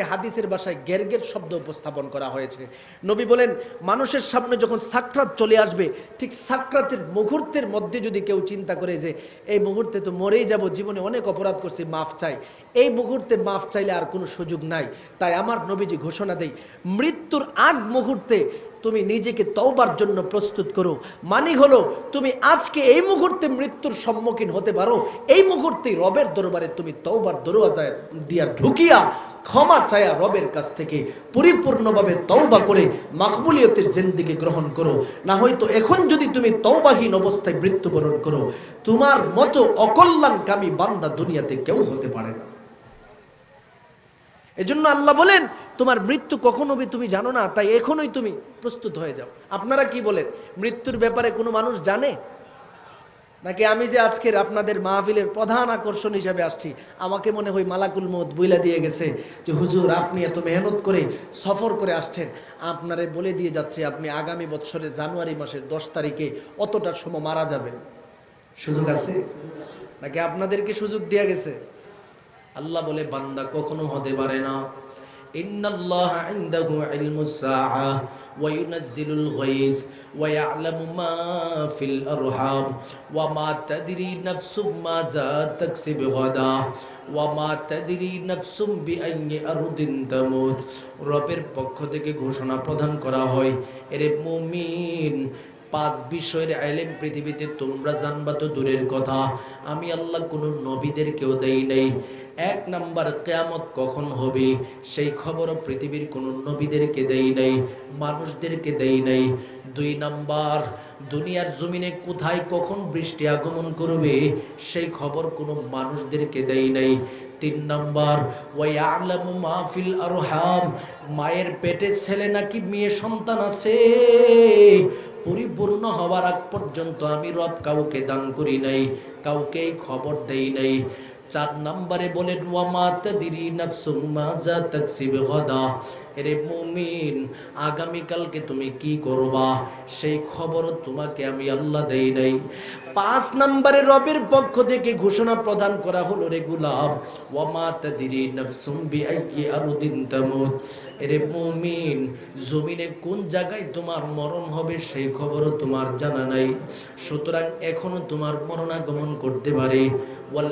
এটাকে হাদিসের ভাষায় গেরগের শব্দ উপস্থাপন করা হয়েছে। নবী বলেন, মানুষের সামনে যখন সাকরাত চলে আসবে, ঠিক সাকরাতের মুহূর্তের মধ্যে যদি কেউ চিন্তা করে যে, এই মুহূর্তে তো মরেই যাব, জীবনে অনেক অপরাধ করছি, মাফ চাই। এই মুহূর্তে মাফ চাইলে আর কোনো সুযোগ নাই। তাই আমার নবীজি ঘোষণা দেই, মৃত্যুর আগ মুহূর্তে তুমি নিজেকে তওবার জন্য প্রস্তুত করো। মানি হলো, তুমি আজকে এই মুহূর্তে মৃত্যুর সম্মুখীন হতে পারো। এই মুহূর্তেই রবের দরবারে তুমি তওবার দরওয়াজায় দিয়া ঢুকিয়া ক্ষমা চায়া রবের কাছ থেকে পরিপূর্ণভাবে তওবা করে মাকবুলিয়তের জিন্দিগি গ্রহণ করো। না হয়তো এখন যদি তুমি তওবাহীন অবস্থায় মৃত্যুবরণ করো, তোমার মতো অকল্যাণকামী বান্দা দুনিয়াতে কেউ হতে পারে না। এজন্য আল্লাহ বলেন, তোমার মৃত্যু কখন হবে তুমি জানো না, তাই এখনই তুমি প্রস্তুত হয়ে যাও। আপনারা কি বলেন? মৃত্যুর ব্যাপারে কোনো মানুষ জানে? নাকি আমি যে আজকের আপনাদের মাহফিলের প্রধান আকর্ষণ হিসাবে আসছি, আমাকে মনে হয় মালাকুল মত বইলা দিয়ে গেছে যে, হুজুর, আপনি এত মেহনত করে সফর করে আসছেন। আপনারে বলে দিয়ে যাচ্ছে, আপনি আগামী বছরের জানুয়ারি মাসের দশ তারিখে অতটার সময় মারা যাবেন। সুযোগ আছে? নাকি আপনাদেরকে সুযোগ দেয়া গেছে? আল্লাহ বলে, বান্দা কখনো হতে পারে না। ইন্নাল্লাহ ইয়ালামু মা ফিল আরহাম ওয়া মা তাদরি নাফসুম মাযা তাকসিবু গাদা ওয়া মা তাদরি নাফসুম বিআইয়ি আরদিন তামুত রবের পক্ষ থেকে ঘোষণা প্রদান করা হয়, এরে মুমিন পাঁচ বিষয়ের আইলেম পৃথিবীতে তোমরা জানবা তো দূরের কথা। আমি আল্লাহ কোনো নবীদেরকেও দেই নাই। এক নাম্বার কেয়ামত কখন হবে, সেই খবরও পৃথিবীর কোনো নবীদেরকে দেই নাই, মানুষদেরকে দেই নাই। দুই নাম্বার, দুনিয়ার জমিনে কোথায় কখন বৃষ্টি আগমন করবে, সেই খবর কোনো মানুষদেরকে দেই নাই। তিন নাম্বার, ওয়াইয়ালামু মাহফিল আরহাম, মায়ের পেটে ছেলে নাকি মেয়ে সন্তান আছে? পরিপূর্ণ হওয়ার আগ পর্যন্ত আমি রব কাউকে দান করি নাই কাউকে খবর দেই নাই। চার নম্বরে বলেন আগামীকালকে তুমি কি করবা? সেই খবর তোমাকে আমি আল্লাহ দেই নাই। পাঁচ নম্বরে রবের পক্ষ থেকে ঘোষণা প্রদান করা হলো রে ওয়ামা তাদিরি আরদিন তামুত। এরে মুমিন, জমিনে কোন জায়গায় তোমার মরণ হবে সেই খবরও তোমার জানা নাই। সুতরাং এখনও তোমার মরণাগমন করতে পারে। ওয়াল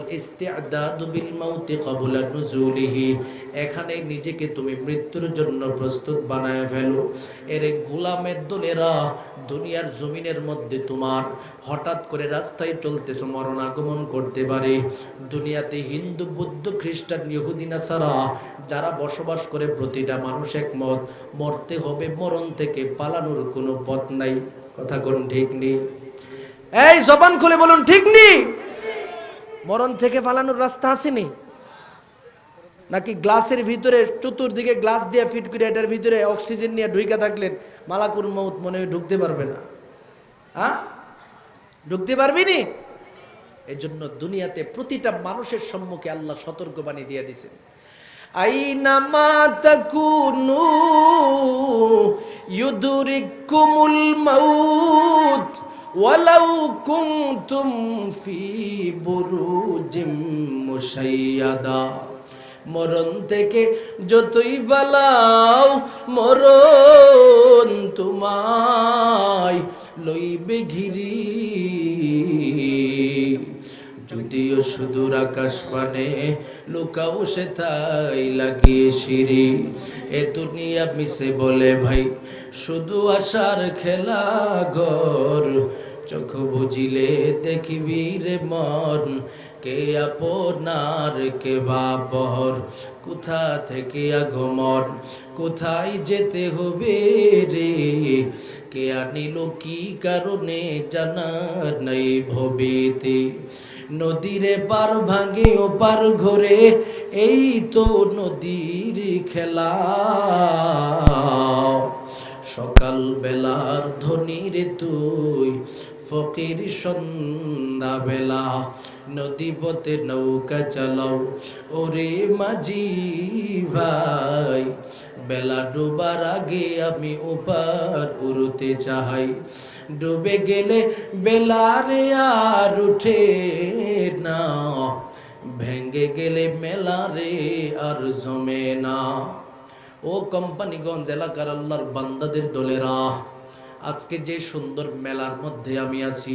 বিল মাউতি ক্বাবলা নুজুলিহি। এখানে নিজেকে তুমি মৃত্যুর জন্য প্রস্তুত বানায় ফেলো। এরে গোলামের দলেরা দুনিয়ার জমিনের মধ্যে তোমার হঠাৎ করে রাস্তায় চলতেছ, মরণ আগমন করতে পারে। দুনিয়াতে হিন্দু, বৌদ্ধ, খ্রিস্টান, ইহুদি, নাসারা, যারা বসবাস করে প্রতিটা মানুষ একমত। মরতে হবে, মরণ থেকে পালানোর কোনো পথ নাই। কথা কোন ঠিক নেই? এই জবান খুলে বলুন, ঠিক নেই? মরণ থেকে পালানোর রাস্তা আসেনি নাকি গ্লাসের ভিতরে, চতুর্দিকে গ্লাস দিয়ে ফিট করে এটার ভিতরে অক্সিজেন নিয়ে ঢুইকা থাকলেন, মালাকুর মৌত মনে ঢুকতে পারবে না। হ্যাঁ? ঢুকতে পারবি নি? এই জন্য দুনিয়াতে প্রতিটা মানুষের সম্মুখে আল্লাহ সতর্কবাণী দিয়ে দিছেন। আইনামা তাকুনু ইউদুরিকুমুল মাউত ওয়ালাউ কুনতুম ফি বুরুজিম মুশাইয়াদা। মরণ থেকে যতই বালাও মরণ তোমায় লইবে ঘিরি। যদিও সুদূর আকাশ পানে লুকাও সে তাই লাগিয়ে সিঁড়ি, এ দুনিয়া মিশে বলে ভাই, শুধু আশার খেলা ঘর, চোখ বুঝিলে দেখিবি রে মন কে আপনার কে বা বাপর কোথা থেকে আগমন? কোথায় যেতে হবে রে? কে আনিল কি কারণে জানার নাই ভবিতে? নদীরে পার ভাঙে ও পার ঘরে, এই তো নদীর খেলা। সকাল বেলার ধনী রে তুই ফকির সন্ধ্যা বেলা, নদী পথে নৌকা চালাও। ওরে মাঝি ভাই, বেলা ডুবার আগে আমি ওপার উড়তে চাই। ডুবে গেলে বেলারে আর উঠে না ভেঙ্গে গেলে মেলা রে আর জমে না। ও কোম্পানিগঞ্জ এলাকার আল্লাহর বান্দাদের দলেরা আজকে যে সুন্দর মেলার মধ্যে আমি আছি,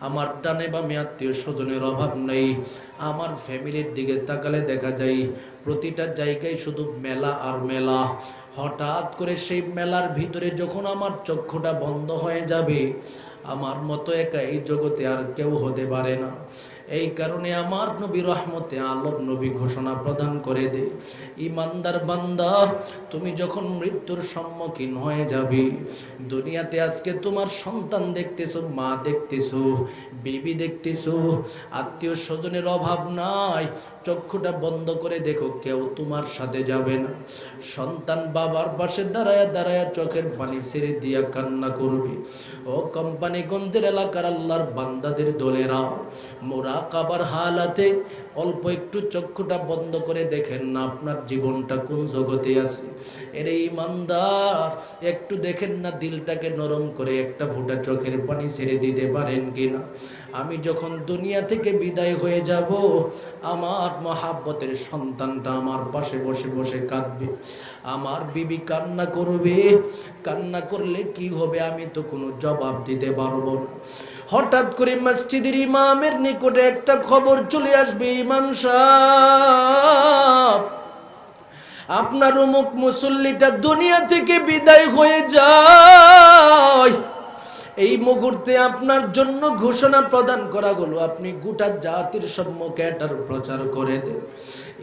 আমার টানে বা আমি আত্মীয় স্বজনের অভাব নেই। আমার ফ্যামিলির দিকে তাকালে দেখা যায়, প্রতিটা জায়গায় শুধু মেলা আর মেলা। হঠাৎ করে সেই মেলার ভিতরে যখন আমার চক্ষুটা বন্ধ হয়ে যাবে, আমার মতো একা এই জগতে আর কেউ হতে পারে না। এই কারণে আমার নবী রহমতে আলম নবী ঘোষণা প্রদান করে দে। ইমানদার বান্দা, তুমি যখন মৃত্যুর সম্মুখীন হয়ে যাবে, দুনিয়াতে আজকে তোমার সন্তান দেখতেছো, মা দেখতেছো, বিবি দেখতেছো, আত্মীয় স্বজনের অভাব নাই চক্ষুটা বন্ধ করে দেখো, কেউ তোমার সাথে যাবে না। সন্তান বাবার পাশে দাঁড়ায়া দাঁড়ায় চোখের পানি ছেড়ে দিয়া কান্না করবে। ও কোম্পানিগঞ্জের এলাকার আল্লাহর বান্দাদের দলেরা মোরা কাবার হালাতে অল্প একটু চক্ষুটা বন্ধ করে দেখেন না, আপনার জীবনটা কোন জগতে আছে। এর এই ইমানদার, একটু দেখেন না দিলটাকে নরম করে একটা ফুটা চোখের পানি ছেড়ে দিতে পারেন কিনা। আমি যখন দুনিয়া থেকে বিদায় হয়ে যাব, আমার মহাব্বতের সন্তানটা আমার পাশে বসে বসে কাঁদবে। আমার বিবি কান্না করবে। কান্না করলে কি হবে আমি তো কোনো জবাব দিতে পারব না। হঠাৎ করে মসজিদের ইমামের নিকটে একটা খবর চলে আসবে, ইমাম সাহেব। আপনার অমুক মুসল্লিটা দুনিয়া থেকে বিদায় হয়ে যায় এই মুহূর্তে আপনার জন্য ঘোষণা প্রদান করা গেল, আপনি গোটা জাতির সম্মুখে এটার প্রচার করে দেন।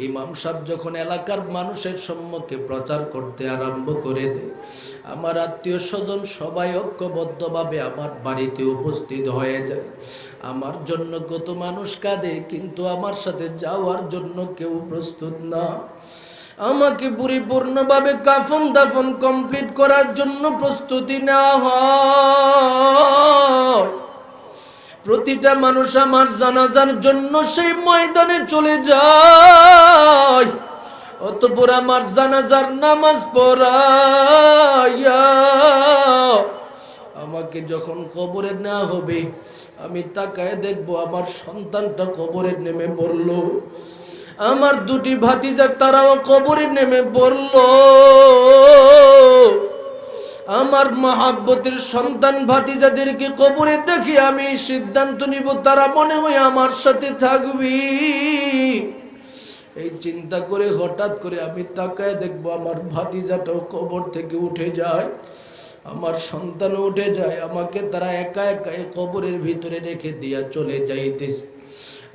ইমাম সাহেব যখন এলাকার মানুষের সম্মুখে প্রচার করতে আরম্ভ করে দেয় আমার আত্মীয় স্বজন সবাই ঐক্যবদ্ধভাবে আমার বাড়িতে উপস্থিত হয়ে যায়। আমার জন্য কত মানুষ কাঁদে, কিন্তু আমার সাথে যাওয়ার জন্য কেউ প্রস্তুত না। আমাকে পরিপূর্ণভাবে কাফন দাফন কমপ্লিট করার জন্য প্রস্তুতি নেওয়া হয়। প্রতিটা মানুষ আমার জানাজার জন্য সেই ময়দানে চলে যায়। অতপর আমার জানাজার নামাজ পড়াইয়া আমাকে যখন কবরে নেওয়া হবে, আমি তাকায় দেখব আমার সন্তানটা কবরে নেমে পড়ল। আমার দুটি ভাতিজা তারাও কবরে নেমে পড়ল। আমার মহাব্বতের সন্তান ভাতিজাদেরকে কবরে দেখি আমি সিদ্ধান্ত নিব, তারা মনে হয় আমার সাথে থাকবি। এই চিন্তা করে হঠাৎ করে আমি তাকায় দেখব, আমার ভাতিজাটাও কবর থেকে উঠে যায়। আমার সন্তান উঠে যায়, আমাকে তারা একা একা কবরের ভিতরে রেখে দিয়া চলে যাইতেছে।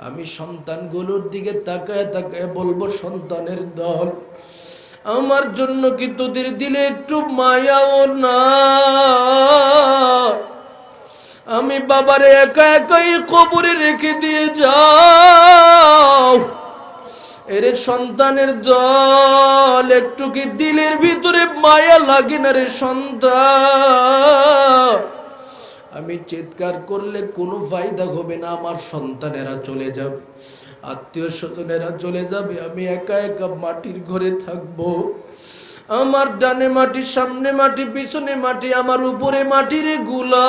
আমি সন্তানগুলোর দিকে তাকায় তাকায় বলব, সন্তানের দল, আমার জন্য কি তোদের দিলে একটু মায়াও না? আমি বাবারে একা একাই কবরে রেখে দিয়ে যাও। এর সন্তানের দল, একটু কি দিলের ভিতরে মায়া লাগে না রে সন্তান? আমি চিৎকার করলে কোনো ফায়দা হবে না, আমার সন্তানেরা চলে যাবে, আত্মীয় স্বজনেরা চলে যাবে, আমি একা একা মাটির ঘরে থাকব। আমার ডানে মাটি, সামনে মাটি, পিছনে মাটি, আমার উপরে মাটিরগুলা।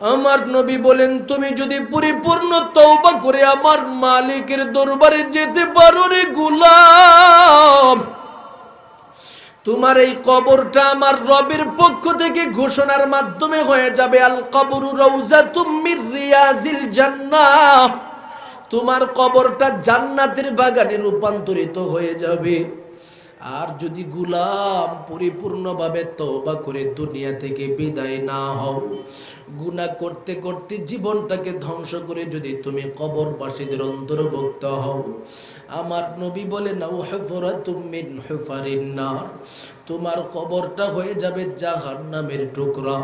আমার নবী বলেন, তুমি যদি পরিপূর্ণ তৌবা করে আমার মালিকের দরবারে যেতে পারো রে গুলাম। তোমার এই কবরটা আমার রবের পক্ষ থেকে ঘোষণার মাধ্যমে হয়ে যাবে। আল কবরু রৌজা তুমি রিয়াজিল জান্নাহ। তোমার কবরটা জান্নাতের বাগানে রূপান্তরিত হয়ে যাবে। আর যদি গুলাম পরিপূর্ণভাবে তওবা করে দুনিয়া থেকে বিদায় না হও গুনাহ করতে করতে জীবনটাকে ধ্বংস করে যদি তুমি কবরবাসীদের অন্তর্ভুক্ত হও। আমার নবী বলে হেফরাতুম মিন হেফারিন নার। তোমার কবরটা হয়ে যাবে জাহার নামের টুকরা।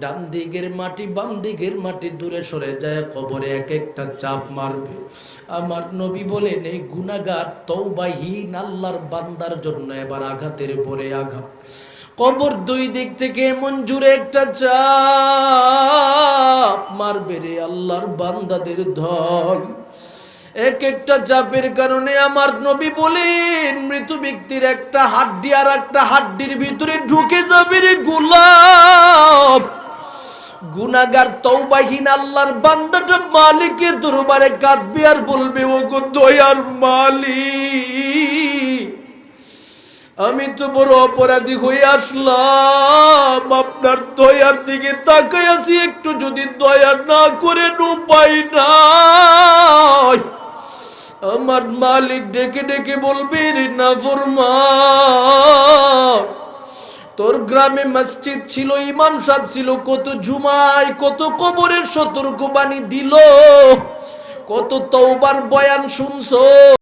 ডান দিকের মাটি বাম দিকের মাটি দূরে সরে যায়, কবরে এক একটা চাপ মারবে। আমার নবী বলেন, এই গুনাগার তৌবাহীন আল্লাহর বান্দার জন্য এবার আঘাতের পরে আঘাত। কবর দুই দিক থেকে এমন জুড়ে একটা চাপ মারবে রে আল্লাহর বান্দাদের ধন। এক একটা চাপের কারণে আমার নবী বলেন, মৃত ব্যক্তির একটা হাড্ডি আর একটা হাড্ডির ভিতরে ঢুকে যাবে রে গোলাপ। গুনাগার তৌবাহীন আল্লাহর বান্দাটা মালিকের দরবারে কাঁদবে আর বলবে ও গো দয়ার মালিক। আমি তো বড় অপরাধী হয়ে আসলাম। আপনার দয়ার দিকে তাকাই আছি, একটু যদি দয়া না করে উপায় নাই। আমার মালিক ডেকে ডেকে বলবে না তোর গ্রামে মসজিদ ছিল, ইমাম সাহেব ছিল, কত জুমাই কত কবরের সতর্ক বাণী দিল, কত তওবার বয়ান শুনছো?